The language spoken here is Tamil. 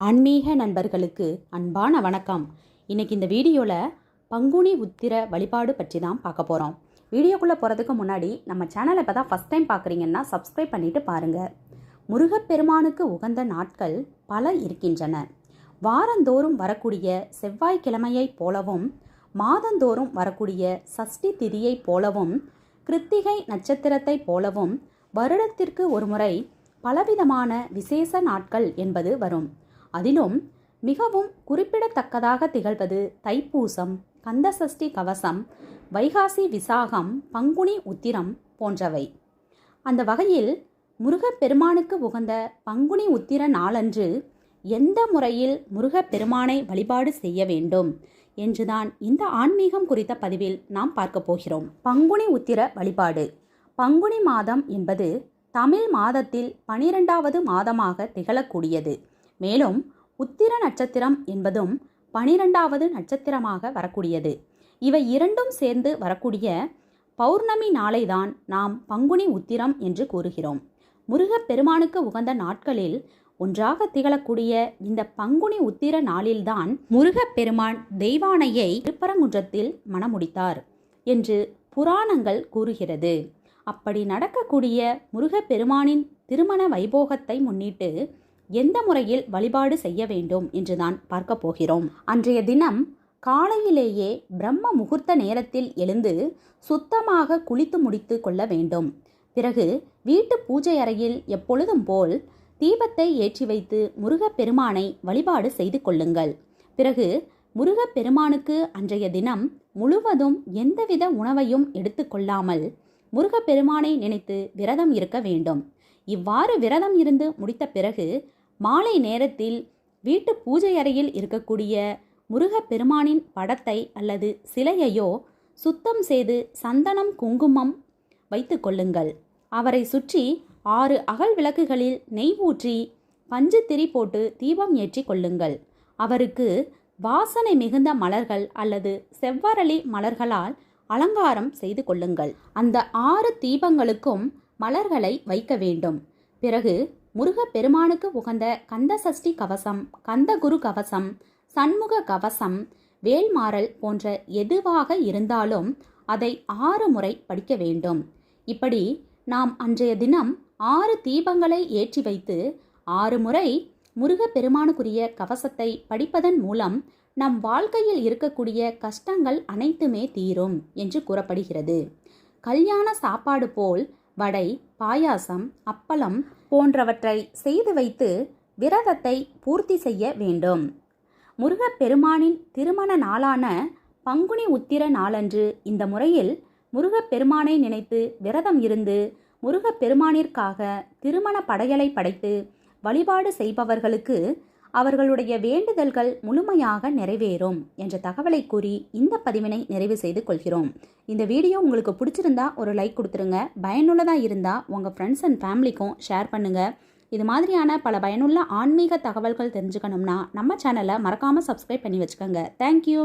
ஆன்மீக நண்பர்களுக்கு அன்பான வணக்கம். இன்னைக்கு இந்த வீடியோவில் பங்குனி உத்திர வழிபாடு பற்றி தான் பார்க்க போகிறோம் வீடியோக்குள்ளே போகிறதுக்கு முன்னாடி நம்ம சேனலை இப்போ தான் ஃபஸ்ட் டைம் பார்க்குறீங்கன்னா சப்ஸ்கிரைப் பண்ணிட்டு பாருங்கள் முருகப்பெருமானுக்கு உகந்த நாட்கள் பல இருக்கின்றன. வாரந்தோறும் வரக்கூடிய செவ்வாய்க்கிழமையைப் போலவும் மாதந்தோறும் வரக்கூடிய சஷ்டி திதியைப் போலவும் கிருத்திகை நட்சத்திரத்தைப் போலவும் வருடத்திற்கு ஒருமுறை பலவிதமான விசேஷ நாட்கள் என்பது வரும். அதிலும் மிகவும் குறிப்பிடத்தக்கதாக திகழ்வது தைப்பூசம் கந்தசஷ்டி கவசம் வைகாசி விசாகம் பங்குனி உத்திரம் போன்றவை. அந்த வகையில் முருகப்பெருமானுக்கு உகந்த பங்குனி உத்திர நாளன்று எந்த முறையில் முருகப்பெருமானை வழிபாடு செய்ய வேண்டும் என்றுதான் இந்த ஆன்மீகம் குறித்த பதிவில் நாம் பார்க்க போகிறோம். பங்குனி உத்திர வழிபாடு. பங்குனி மாதம் என்பது தமிழ் மாதத்தில் பனிரெண்டாவது மாதமாக திகழக்கூடியது. மேலும் உத்திர நட்சத்திரம் என்பதும் பனிரெண்டாவது நட்சத்திரமாக வரக்கூடியது. இவை இரண்டும் சேர்ந்து வரக்கூடிய பௌர்ணமி நாளைதான் நாம் பங்குனி உத்திரம் என்று கூறுகிறோம். முருகப்பெருமானுக்கு உகந்த நாட்களில் ஒன்றாக திகழக்கூடிய இந்த பங்குனி உத்திர நாளில்தான் முருகப்பெருமான் தெய்வானையை திருப்பரங்குன்றத்தில் மணமுடித்தார் என்று புராணங்கள் கூறுகிறது. அப்படி நடக்கக்கூடிய முருகப்பெருமானின் திருமண வைபோகத்தை முன்னிட்டு எந்த முறையில் வழிபாடு செய்ய வேண்டும் என்றுதான் பார்க்க போகிறோம். அன்றைய தினம் காலையிலேயே பிரம்ம முகூர்த்த நேரத்தில் எழுந்து சுத்தமாக குளித்து முடித்து கொள்ள வேண்டும். பிறகு வீட்டு பூஜை அறையில் எப்பொழுதும் போல் தீபத்தை ஏற்றி வைத்து முருகப்பெருமானை வழிபாடு செய்து கொள்ளுங்கள். பிறகு முருகப்பெருமானுக்கு அன்றைய தினம் முழுவதும் எந்தவித உணவையும் எடுத்துக்கொள்ளாமல் முருகப்பெருமானை நினைத்து விரதம் இருக்க வேண்டும். இவ்வாறு விரதம் இருந்து முடித்த பிறகு மாலை நேரத்தில் வீட்டு பூஜை அறையில் இருக்கக்கூடிய முருகப்பெருமானின் படத்தை அல்லது சிலையையோ சுத்தம் செய்து சந்தனம் குங்குமம் வைத்து கொள்ளுங்கள். அவரை சுற்றி ஆறு அகல் விளக்குகளில் நெய் ஊற்றி பஞ்சு திரி போட்டு தீபம் ஏற்றி கொள்ளுங்கள். அவருக்கு வாசனை மிகுந்த மலர்கள் அல்லது செவ்வரளி மலர்களால் அலங்காரம் செய்து கொள்ளுங்கள். அந்த ஆறு தீபங்களுக்கும் மலர்களை வைக்க வேண்டும். பிறகு முருகப்பெருமானுக்கு உகந்த கந்த சஷ்டி கவசம் கந்தகுரு கவசம் சண்முக கவசம் வேல்மாறல் போன்ற எதுவாக இருந்தாலும் அதை ஆறு முறை படிக்க வேண்டும். இப்படி நாம் அன்றைய தினம் ஆறு தீபங்களை ஏற்றி வைத்து ஆறு முறை முருகப்பெருமானுக்குரிய கவசத்தை படிப்பதன் மூலம் நம் வாழ்க்கையில் இருக்கக்கூடிய கஷ்டங்கள் அனைத்துமே தீரும் என்று கூறப்படுகிறது. கல்யாண சாப்பாடு போல் வடை பாயாசம் அப்பளம் போன்றவற்றை செய்து வைத்து விரதத்தை பூர்த்தி செய்ய வேண்டும். முருகப்பெருமானின் திருமண நாளான பங்குனி உத்திர நாளன்று இந்த முறையில் முருகப்பெருமானை நினைத்து விரதம் இருந்து முருகப்பெருமானிற்காக திருமண படையலை படைத்து வழிபாடு செய்பவர்களுக்கு அவர்களுடைய வேண்டுதல்கள் முழுமையாக நிறைவேறும் என்ற தகவலை கூறி இந்த பதிவினை நிறைவு செய்து கொள்கிறோம். இந்த வீடியோ உங்களுக்கு பிடிச்சிருந்தா ஒரு லைக் கொடுத்துருங்க. பயனுள்ளதாக இருந்தால் உங்கள் ஃப்ரெண்ட்ஸ் அண்ட் ஃபேமிலிக்கும் ஷேர் பண்ணுங்கள் இது மாதிரியான பல பயனுள்ள ஆன்மீக தகவல்கள் தெரிஞ்சுக்கணும்னா நம்ம சேனலை மறக்காமல் சப்ஸ்கிரைப் பண்ணி வச்சுக்கோங்க. தேங்க்யூ